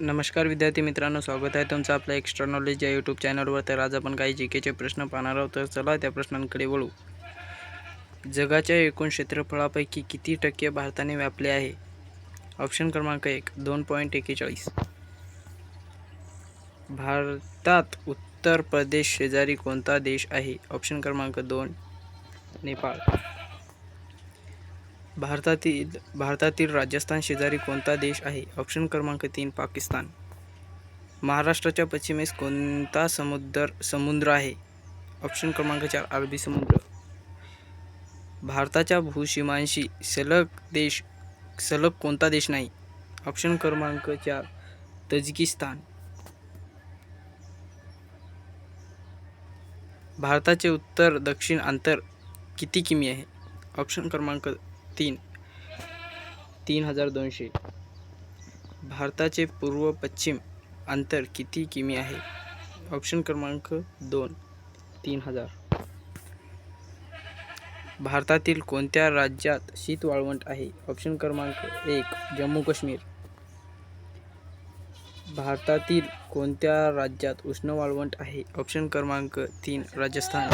नमस्कार विद्यार्थी मित्रांनो स्वागत आहे तुमचं आपल्या एक्स्ट्रा नॉलेज या यूट्यूब चॅनलवर तर आज आपण काही जी केचे प्रश्न पाहणार आहोत. तर चला त्या प्रश्नांकडे वळू. जगाच्या एकूण क्षेत्रफळापैकी किती टक्के भारताने व्यापले आहे? ऑप्शन क्रमांक एक दोन पॉईंट एकेचाळीस. भारतात उत्तर प्रदेश शेजारी कोणता देश आहे? ऑप्शन क्रमांक दोन नेपाळ. भारतातील भारतातील राजस्थान शेजारी कोणता देश आहे? ऑप्शन क्रमांक तीन पाकिस्तान. महाराष्ट्राच्या पश्चिमेस कोणता समुद्र समुद्र आहे? ऑप्शन क्रमांक चार अरबी समुद्र. भारताच्या भूसीमांशी सलग देश सलग कोणता देश नाही? ऑप्शन क्रमांक चार तजिकिस्तान. भारताचे उत्तर दक्षिण अंतर किती किमी आहे? ऑप्शन क्रमांक तीन. तीन हजार दोनशे. भारताचे पूर्व पश्चिम अंतर किती किमी आहे? ऑप्शन क्रमांक दोन. तीन हजार. भारतातील कोणत्या राज्यात शीत वाळवंट आहे? ऑप्शन क्रमांक एक जम्मू काश्मीर. भारतातील कोणत्या राज्यात उष्ण वाळवंट आहे? ऑप्शन क्रमांक तीन राजस्थान.